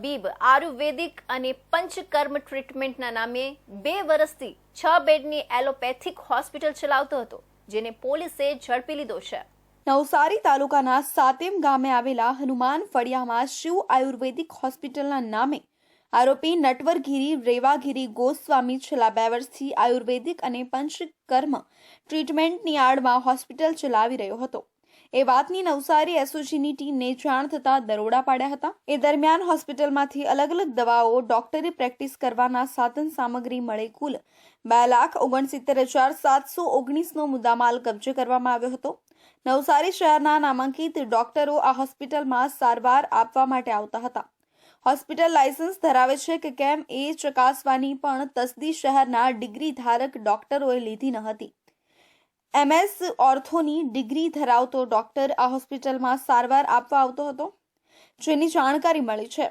તબીબ આયુર્વેદિક અને પંચકર્મ ટ્રીટમેન્ટના નામે બે વર્ષથી છ બેડની એલોપેથિક હોસ્પિટલ ચલાવતો હતો, જેને પોલીસે ઝડપી લીધો છે. નવસારી તાલુકાના સાતેમ ગામે આવેલા હનુમાન ફળિયામાં શિવ આયુર્વેદિક હોસ્પિટલના નામે આરોપી નટવરગીરી રેવાગીરી ગોસ્વામી છેલ્લા બે વર્ષથી આયુર્વેદિક અને પંચકર્મ ટ્રીટમેન્ટની આડમાં હોસ્પિટલ ચલાવી રહ્યો હતો. એ વાતની નવસારી એસઓજીની ટીમને જાણ થતાં દરોડા પાડ્યા હતા. એ દરમિયાન હોસ્પિટલમાંથી અલગ અલગ દવાઓ ડોક્ટરે પ્રેક્ટિસ કરવાના સાધન સામગ્રી મળે કુલ બે લાખ ઓગણસિત્તેર હજાર સાતસો ઓગણીસનો મુદ્દામાલ કબજે કરવામાં આવ્યો હતો. નવસારી શહેરના નામાંકિત ડોક્ટરો આ હોસ્પિટલમાં સારવાર આપવા માટે આવતા હતા. હોસ્પિટલ લાયસન્સ ધરાવે છે કે કેમ એ ચકાસવાની પણ તસદી શહેરના ડિગ્રી ધારક ડોક્ટરોએ લીધી ન હતી. એમએસ ઓર્થોની ડિગ્રી ધરાવતો ડોક્ટર આ હોસ્પિટલમાં સારવાર આપવા આવતો હતો. જેની જાણકારી મળી છે.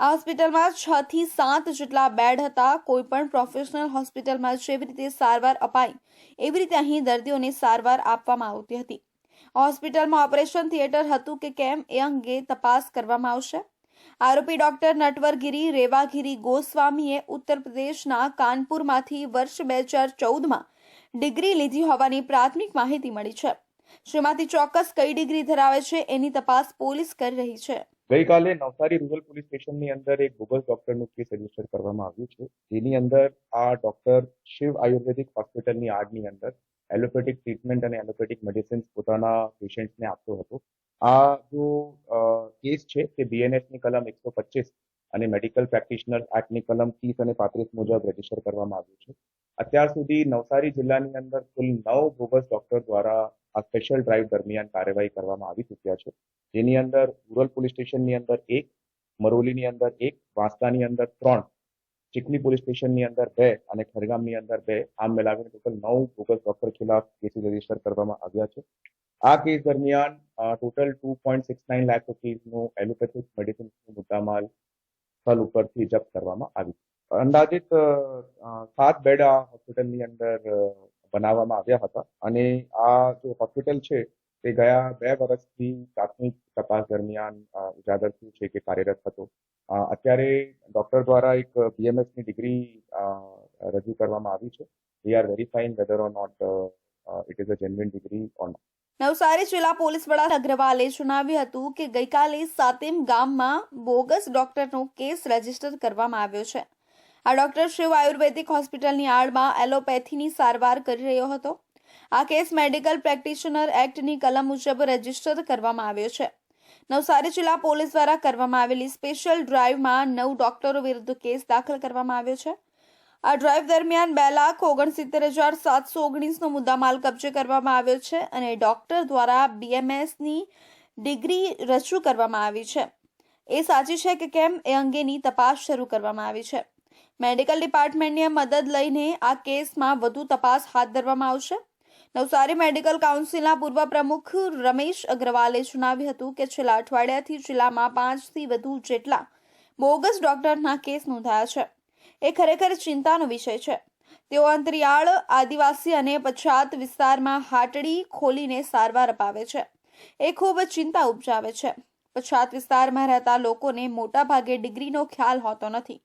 આ હોસ્પિટલમાં છ થી સાત જેટલા બેડ હતા. કોઈ પણ પ્રોફેશનલ હોસ્પિટલમાં જેવી રીતે સારવાર અપાય એવી રીતે અહીં દર્દીઓને સારવાર આપવામાં આવતી હતી. હોસ્પિટલમાં ઓપરેશન થિયેટર હતું કે કેમ એ અંગે તપાસ કરવામાં આવશે. આરોપી ડોક્ટર નટવરગીરી, રેવાગીરી ગોસ્વામીએ ઉત્તર પ્રદેશના કાનપુરમાંથી વર્ષ બે હજાર ચૌદમાં ડિગ્રી લીધી હોવાની પ્રાથમિક માહિતી મળી છે. શ્રીમાંથી ચોક્કસ કઈ ડિગ્રી ધરાવે છે એની તપાસ પોલીસ કરી રહી છે. ગઈકાલે નવસારી રૂરલ પોલીસ સ્ટેશનની અંદર એક બોગસ ડોક્ટરનું કેસ રજિસ્ટર કરવામાં આવ્યું છે. જેની અંદર આ ડોક્ટર શિવ આયુર્વેદિક હોસ્પિટલની આડની અંદર એલોપેથિક ટ્રીટમેન્ટ અને એલોપેથિક મેડિસિન્સ પોતાના પેશન્ટ્સને આપતો હતો. આ જો કેસ છે તે બીએનએસની કલમ એકસો પચીસ અને મેડિકલ પ્રેક્ટિશનર એક્ટની કલમ ત્રીસ અને પાંત્રીસ મુજબ રજિસ્ટર કરવામાં આવ્યું છે. અત્યાર સુધી નવસારી જિલ્લાની અંદર કુલ નવ બોગસ ડોક્ટર દ્વારા આ સ્પેશિયલ ડ્રાઈવ દરમિયાન કાર્યવાહી કરવામાં આવી ચૂક્યા છે. જેની અંદર રૂરલ પોલીસ સ્ટેશનની અંદર એક, મરોલીની અંદર એક, વાંસદાની અંદર ત્રણ ચીખલી પોલીસ સ્ટેશનની અંદર બે અને ખરગામની અંદર બે આમ મિલાવીને ટોટલ નવ બોગસ ડોક્ટર ખિલાફ કેસીસ રજિસ્ટર કરવામાં આવ્યા છે. આ કેસ દરમિયાન total two point six nine lakh રૂપીઝનું allopathic મેડિસિન્સનું મુદ્દામાલ સ્થળ ઉપરથી જપ્ત કરવામાં આવી. અંદાજિત સાત બેડ આ હોસ્પિટલની અંદર બનાવવામાં આવ્યા હતા. અને આ જે હોસ્પિટલ છે, તે ગયા બે વર્ષથી પ્રાથમિક તપાસ દરમિયાન ઉજાગર થયું છે કે કાર્યરત હતો. અત્યારે ડોક્ટર દ્વારા એક બીએમએસની ડિગ્રી રજૂ કરવામાં આવી છે. We are verifying whether or not it is a genuine degree or Navsari જિલ્લા પોલીસ વડા અગ્રવાલે જણાવ્યું હતું કે ગઈકાલે સાતેમ ગામમાં બોગસ ડોક્ટરનો કેસ રજિસ્ટર કરવામાં આવ્યો છે. આ ડોક્ટર શિવ આયુર્વેદિક હોસ્પિટલની આડમાં એલોપેથીની સારવાર કરી રહ્યો હતો. આ કેસ મેડિકલ પ્રેક્ટિશનર એક્ટની કલમ મુજબ રજિસ્ટર કરવામાં આવ્યો છે. નવસારી જિલ્લા પોલીસ દ્વારા કરવામાં આવેલી સ્પેશિયલ ડ્રાઈવમાં નવ ડોક્ટરો વિરુદ્ધ કેસ દાખલ કરવામાં આવ્યો છે. આ ડ્રાઈવ દરમિયાન બે લાખ ઓગણસિત્તેર હજાર સાતસો ઓગણીસનો મુદ્દામાલ કબજે કરવામાં આવ્યો છે અને ડોક્ટર દ્વારા બીએમએસની ડિગ્રી રજૂ કરવામાં આવી છે. એ સાચી છે કે કેમ? એ અંગેની તપાસ શરૂ કરવામાં આવી છે. મેડિકલ ડિપાર્ટમેન્ટની મદદ લઈને આ કેસમાં વધુ તપાસ હાથ ધરવામાં આવશે. નવસારી મેડિકલ કાઉન્સિલના પૂર્વ પ્રમુખ રમેશ અગ્રવાલે જણાવ્યું હતું કે છેલ્લા અઠવાડિયાથી જિલ્લામાં પાંચથી વધુ જેટલા બોગસ ડોક્ટરના કેસ નોંધાયા છે. એ ખરેખર ચિંતાનો વિષય છે. તેઓ અંતરિયાળ, આદિવાસી અને પછાત વિસ્તારમાં હાટડી ખોલીને સારવાર અપાવે છે. એ ખૂબ ચિંતા ઉપજાવે છે. પછાત વિસ્તારમાં રહેતા લોકોને મોટાભાગે ડિગ્રીનો ખ્યાલ હોતો નથી.